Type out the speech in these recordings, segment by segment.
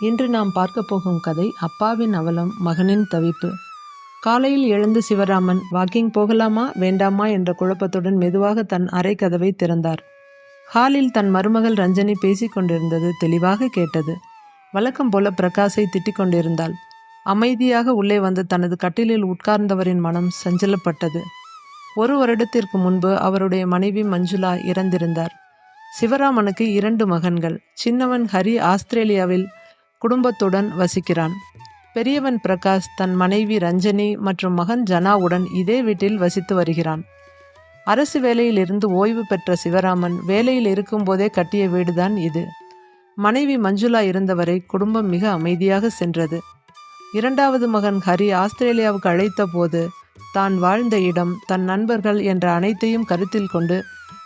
இன்று நாம் பார்க்க போகும் கதை அப்பாவின் அவலம் மகனின் தவிப்பு. காலையில் எழுந்து சிவராமன் வாக்கிங் போகலாமா வேண்டாமா? என்ற குழப்பத்துடன் மெதுவாக தன் அறை கதவை திறந்தார். ஹாலில் தன் மருமகள் ரஞ்சனி பேசிக் கொண்டிருந்தது தெளிவாக கேட்டது. வழக்கம் போல பிரகாஷை திட்டிக் கொண்டிருந்தாள். அமைதியாக உள்ளே வந்து தனது கட்டிலில் உட்கார்ந்தவரின் மனம் சஞ்சலப்பட்டது. ஒரு வருடத்திற்கு முன்பு அவருடைய மனைவி மஞ்சுளா இறந்திருந்தார். சிவராமனுக்கு இரண்டு மகன்கள். சின்னவன் ஹரி ஆஸ்திரேலியாவில் குடும்பத்துடன் வசிக்கிறான். பெரியவன் பிரகாஷ் தன் மனைவி ரஞ்சனி மற்றும் மகன் ஜனாவுடன் இதே வீட்டில் வசித்து வருகிறான். அரசு வேலையிலிருந்து ஓய்வு பெற்ற சிவராமன் வேலையில் இருக்கும்போதே கட்டிய வீடுதான் இது. மனைவி மஞ்சுளா இருந்தவரை குடும்பம் மிக அமைதியாக சென்றது. இரண்டாவது மகன் ஹரி ஆஸ்திரேலியாவுக்கு அழைத்த போது தான் வாழ்ந்த இடம் தன் நண்பர்கள் என்ற அனைத்தையும் கருத்தில் கொண்டு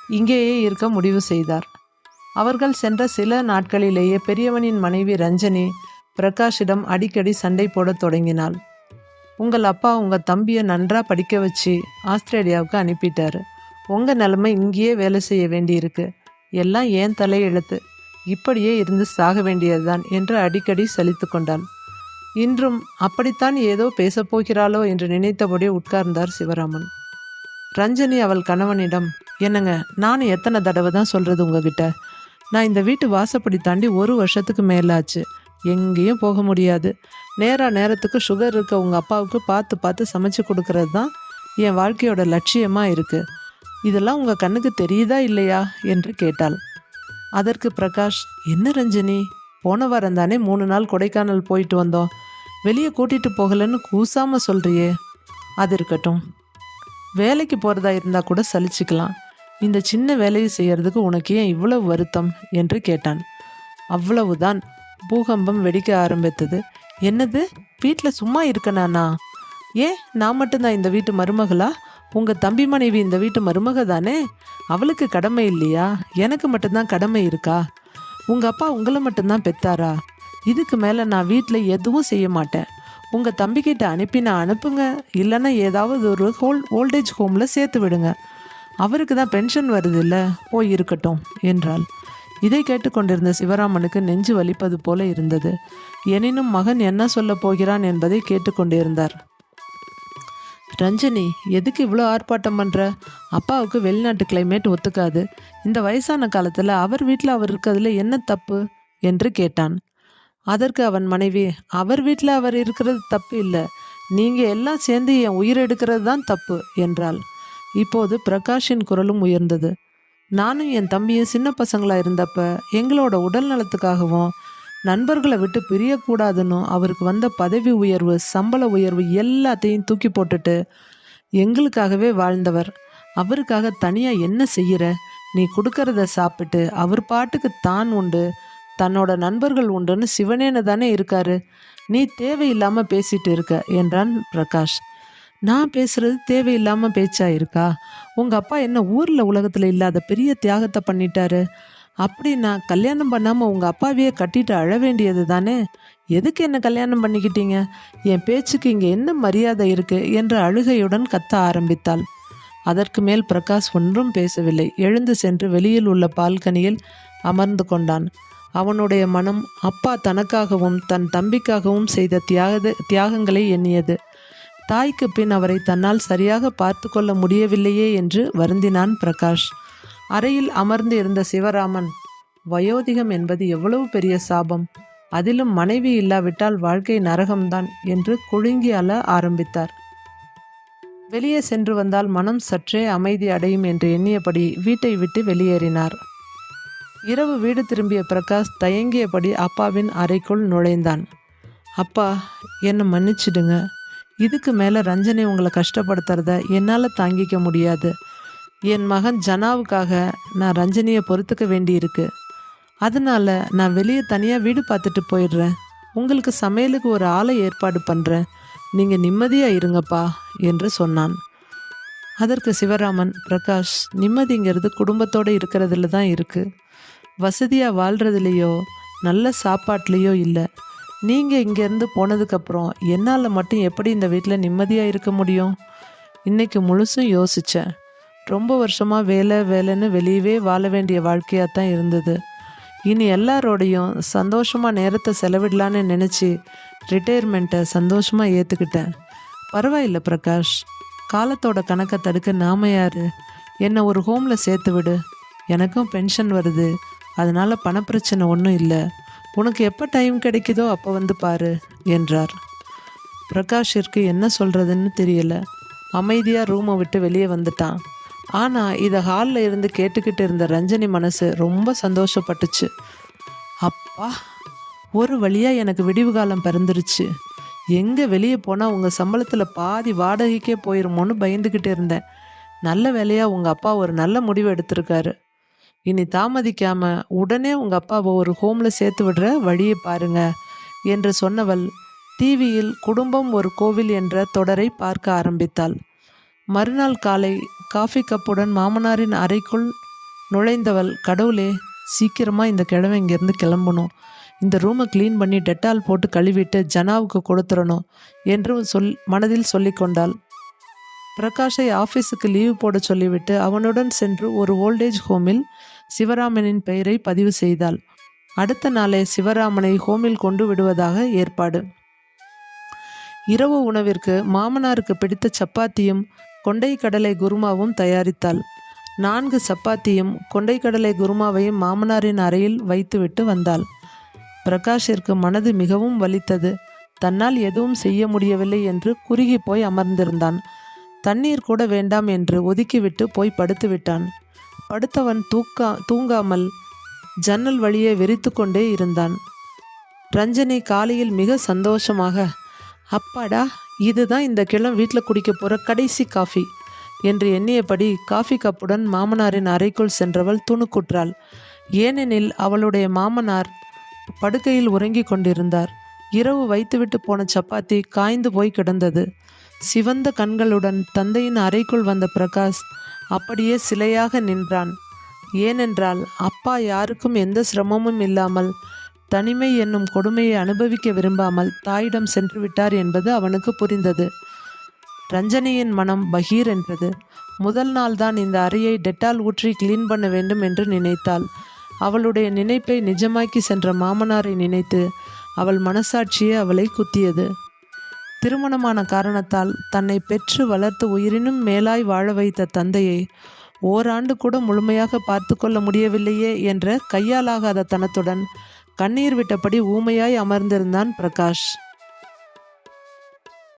இங்கேயே இருக்க முடிவு செய்தார். அவர்கள் சென்ற சில நாட்களிலேயே பெரியவனின் மனைவி ரஞ்சனி பிரகாஷிடம் அடிக்கடி சண்டை போடத் தொடங்கினாள். உங்கள் அப்பா உங்கள் தம்பியை நன்றாக படிக்க வச்சு ஆஸ்திரேலியாவுக்கு அனுப்பிட்டாரு. உங்கள் நிலைமை இங்கேயே வேலை செய்ய வேண்டியிருக்கு. எல்லாம் ஏன் தலையெழுத்து? இப்படியே இருந்து சாக வேண்டியதுதான் என்று அடிக்கடி சலித்து கொண்டாள். இன்றும் அப்படித்தான் ஏதோ பேசப் போகிறாளோ என்று நினைத்தபடி உட்கார்ந்தார் சிவராமன். ரஞ்சனி அவள் கணவனிடம் என்னங்க நான் எத்தனை தடவை தான் சொல்கிறது உங்ககிட்ட? நான் இந்த வீட்டு வாசப்படி தாண்டி ஒரு வருஷத்துக்கு மேலாச்சு. எங்கேயும் போக முடியாது. நேராக நேரத்துக்கு சுகர் இருக்க உங்கள் அப்பாவுக்கு பார்த்து பார்த்து சமைச்சு கொடுக்கறது தான் என் வாழ்க்கையோட லட்சியமாக இருக்குது இதெல்லாம் உங்கள் கண்ணுக்கு தெரியுதா இல்லையா? என்று கேட்டாள். அதற்கு பிரகாஷ் என்ன ரஞ்சினி? போன வாரம் தானே மூணு நாள் கொடைக்கானல் போயிட்டு வந்தோம். வெளியே கூட்டிகிட்டு போகலன்னு கூசாமல் சொல்கிறியே அது இருக்கட்டும். வேலைக்கு போகிறதா இருந்தால் கூட சலிச்சுக்கலாம். இந்த சின்ன வேலையை செய்யறதுக்கு உனக்கு ஏன் இவ்வளவு வருத்தம்? என்று கேட்டான். அவ்வளவுதான். பூகம்பம் வெடிக்க ஆரம்பித்தது. என்னது? வீட்டில் சும்மா இருக்கனானா ஏன்? நான் மட்டும்தான் இந்த வீட்டு மருமகளா? உங்கள் தம்பி மனைவி இந்த வீட்டு மருமக தானே? அவளுக்கு கடமை இல்லையா? எனக்கு மட்டும்தான் கடமை இருக்கா? உங்கள் அப்பா உங்களை மட்டும்தான் பெத்தாரா? இதுக்கு மேலே நான் வீட்டில் எதுவும் செய்ய மாட்டேன். உங்கள் தம்பிக்கிட்ட அனுப்பி நான் அனுப்புங்க. இல்லைன்னா ஏதாவது ஒரு ஹோல் ஓல்டேஜ் ஹோமில் சேர்த்து விடுங்க. அவருக்கு தான் பென்ஷன் வருது இல்லை போய் இருக்கட்டும் என்றாள். இதை கேட்டுக்கொண்டிருந்த சிவராமனுக்கு நெஞ்சு வலிப்பது போல இருந்தது. எனினும் மகன் என்ன சொல்லப் போகிறான் என்பதை கேட்டுக்கொண்டிருந்தார். ரஞ்சனி எதுக்கு இவ்வளோ ஆர்ப்பாட்டம் பண்ணுற அப்பாவுக்கு வெளிநாட்டு கிளைமேட் ஒத்துக்காது. இந்த வயசான காலத்தில் அவர் வீட்டில் அவர் இருக்கிறதுல என்ன தப்பு? என்று கேட்டான். அதற்கு அவன் மனைவி அவர் வீட்டில் அவர் இருக்கிறது தப்பு இல்லை. நீங்கள் எல்லாம் சேர்ந்து என் உயிர் எடுக்கிறது தான் தப்பு என்றாள். இப்போது பிரகாஷின் குரலும் உயர்ந்தது. நானும் என் தம்பியும் சின்ன பசங்களாக இருந்தப்ப எங்களோட உடல் நலத்துக்காகவும் நண்பர்களை விட்டு பிரியக்கூடாதுன்னு அவருக்கு வந்த பதவி உயர்வு சம்பள உயர்வு எல்லாத்தையும் தூக்கி போட்டுட்டு எங்களுக்காகவே வாழ்ந்தவர். அவருக்காக தனியாக என்ன செய்கிற நீ கொடுக்கறத சாப்பிட்டு அவர் பாட்டுக்கு தான் உண்டு. தன்னோட நண்பர்கள் உண்டுன்னு சிவனேன்னு தானே இருக்காரு. நீ தேவையில்லாமல் பேசிட்டு இருக்க என்றான் பிரகாஷ். நான் பேசுறது தேவையில்லாமல் பேச்சா இருக்கா? உங்கள் அப்பா என்ன ஊரில் உலகத்தில் இல்லாத பெரிய தியாகத்தை பண்ணிட்டாரு. அப்படி நான் கல்யாணம் பண்ணாமல் உங்கள் அப்பாவையே கட்டிட்டு அழ வேண்டியது தானே? எதுக்கு என்ன கல்யாணம் பண்ணிக்கிட்டீங்க? என் பேச்சுக்கு இங்கே என்ன மரியாதை இருக்கு? என்ற அழுகையுடன் கத்த ஆரம்பித்தாள். அதற்கு மேல் பிரகாஷ் ஒன்றும் பேசவில்லை. எழுந்து சென்று வெளியில் உள்ள பால்கனியில் அமர்ந்து கொண்டான். அவனுடைய மனம் அப்பா தனக்காகவும் தன் தம்பிக்காகவும் செய்த தியாக தியாகங்களை எண்ணியது. தாய்க்கு பின் அவரை தன்னால் சரியாக பார்த்து கொள்ள முடியவில்லையே என்று வருந்தினான் பிரகாஷ். அறையில் அமர்ந்து இருந்த சிவராமன் வயோதிகம் என்பது எவ்வளவு பெரிய சாபம் அதிலும் மனைவி இல்லாவிட்டால் வாழ்க்கை நரகம்தான் என்று குழுங்கி அழ ஆரம்பித்தார். வெளியே சென்று வந்தால் மனம் சற்றே அமைதி அடையும் என்று எண்ணியபடி வீட்டை விட்டு வெளியேறினார். இரவு வீடு திரும்பிய பிரகாஷ் தயங்கியபடி அப்பாவின் அறைக்குள் நுழைந்தான். அப்பா என்னை மன்னிச்சிடுங்க. இதுக்கு மேலே ரஞ்சனை உங்களை கஷ்டப்படுத்துறத என்னால் தாங்கிக்க முடியாது. என் மகன் ஜனாவுக்காக நான் ரஞ்சனியை பொறுத்துக்க வேண்டியிருக்கு. அதனால நான் வெளியே தனியாக வீடு பார்த்துட்டு போயிடுறேன். உங்களுக்கு சமையலுக்கு ஒரு ஆளை ஏற்பாடு பண்ணுறேன் நீங்கள் நிம்மதியாக இருங்கப்பா என்று சொன்னான். அதற்கு சிவராமன் பிரகாஷ் நிம்மதிங்கிறது குடும்பத்தோடு இருக்கிறதுல தான் இருக்குது வசதியாக வாழ்கிறதுலையோ நல்ல சாப்பாட்லேயோ இல்லை. நீங்கள் இங்கேருந்து போனதுக்கப்புறம் என்னால் மட்டும் எப்படி இந்த வீட்டில் நிம்மதியாக இருக்க முடியும்? இன்றைக்கி முழுசும் யோசித்தேன் ரொம்ப வருஷமாக வேலை வேலைன்னு வெளியவே வாழ வேண்டிய வாழ்க்கையாக தான் இருந்தது. இனி எல்லாரோடையும் சந்தோஷமாக நேரத்தை செலவிடலான்னு நினச்சி ரிட்டையர்மெண்ட்டை சந்தோஷமாக ஏற்றுக்கிட்டேன் பரவாயில்ல பிரகாஷ். காலத்தோட கணக்கை தடுக்க நாம யார்? என்னை ஒரு ஹோமில் சேர்த்து விடு. எனக்கும் பென்ஷன் வருது. அதனால் பணப்பிரச்சனை ஒன்றும் இல்லை. உனக்கு எப்போ டைம் கிடைக்குதோ அப்போ வந்து பாரு என்றார். பிரகாஷிற்கு என்ன சொல்கிறதுன்னு தெரியல. அமைதியாக ரூமை விட்டு வெளியே வந்துட்டான். ஆனால் இதை ஹாலில் இருந்து கேட்டுக்கிட்டு இருந்த ரஞ்சனி மனசு ரொம்ப சந்தோஷப்பட்டுச்சு. அப்பா ஒரு வழியாக எனக்கு விடிவு காலம் பிறந்துருச்சு. எங்கே வெளியே போனால் உங்கள் சம்பளத்தில் பாதி வாடகைக்கே போயிருமோன்னு பயந்துக்கிட்டு இருந்தேன். நல்ல வேலையாக உங்கள் அப்பா ஒரு நல்ல முடிவு எடுத்திருக்காரு. இனி தாமதிக்காம உடனே உங்கள் அப்பாவை ஒரு ஹோமில் சேர்த்து விடுற வழியை பாருங்க என்று சொன்னவள் டிவியில் குடும்பம் ஒரு கோவில் என்ற தொடரை பார்க்க ஆரம்பித்தாள். மறுநாள் காலை காஃபி கப்புடன் மாமனாரின் அறைக்குள் நுழைந்தவள் கடவுளே சீக்கிரமாக இந்த கிழமை இங்கேருந்து கிளம்பணும். இந்த ரூமை க்ளீன் பண்ணி டெட்டால் போட்டு கழுவிட்டு ஜனாவுக்கு கொடுத்துடணும் என்று சொல் மனதில் சொல்லிக்கொண்டாள் பிரகாஷை ஆஃபீஸுக்கு லீவு போட சொல்லிவிட்டு அவனுடன் சென்று ஒரு ஓல்டேஜ் ஹோமில் சிவராமனின் பெயரை பதிவு செய்தாள். அடுத்த நாளே சிவராமனை ஹோமில் கொண்டு விடுவதாக ஏற்பாடு. இரவு உணவிற்கு மாமனாருக்கு பிடித்த சப்பாத்தியும் கொண்டை கடலை குருமாவும் தயாரித்தாள். நான்கு சப்பாத்தியும் கொண்டை கடலை குருமாவையும் மாமனாரின் அறையில் வைத்துவிட்டு வந்தாள். பிரகாஷிற்கு மனது மிகவும் வலித்தது. தன்னால் எதுவும் செய்ய முடியவில்லை என்று குறுகி போய் அமர்ந்திருந்தான். தண்ணீர் கூட வேண்டாம் என்று ஒதுக்கிவிட்டு போய் படுத்துவிட்டான் படுத்தவன் தூக்கா தூங்காமல் ஜன்னல் வழியே வெறித்து கொண்டே இருந்தான். ரஞ்சனி காலையில் மிக சந்தோஷமாக அப்பாடா இதுதான் இந்த கிழம் வீட்டில் குடிக்க போகிற கடைசி காஃபி என்று எண்ணியபடி காஃபி கப்புடன் மாமனாரின் அறைக்குள் சென்றவள் துணுக்குற்றாள். ஏனெனில் அவளுடைய மாமனார் படுக்கையில் உறங்கிக் கொண்டிருந்தார். இரவு வைத்துவிட்டு போன சப்பாத்தி காய்ந்து போய் கிடந்தது. சிவந்த கண்களுடன் தந்தையின் அறைக்குள் வந்த பிரகாஷ் அப்படியே சிலையாக நின்றான். ஏனென்றால் அப்பா யாருக்கும் எந்த சிரமமும் இல்லாமல் தனிமை என்னும் கொடுமையை அனுபவிக்க விரும்பாமல் தாயிடம் சென்று விட்டார் என்பது அவனுக்கு புரிந்தது. ரஞ்சனியின் மனம் பகீர் என்றது. முதல் நாள்தான் இந்த அறையை டெட்டால் ஊற்றி கிளீன் பண்ண வேண்டும் என்று நினைத்தாள். அவளுடைய நினைப்பை நிஜமாக்கி சென்ற மாமனாரை நினைத்து அவள் மனசாட்சியே அவளை குத்தியது. திருமணமான காரணத்தால் தன்னை பெற்று வளர்த்து உயிரினும் மேலாய் வாழ வைத்த தந்தையை ஓராண்டு கூட முழுமையாக பார்த்து கொள்ள முடியவில்லையே என்ற கையாலாகாத தனத்துடன் கண்ணீர் விட்டபடி ஊமையாய் அமர்ந்திருந்தான் பிரகாஷ்.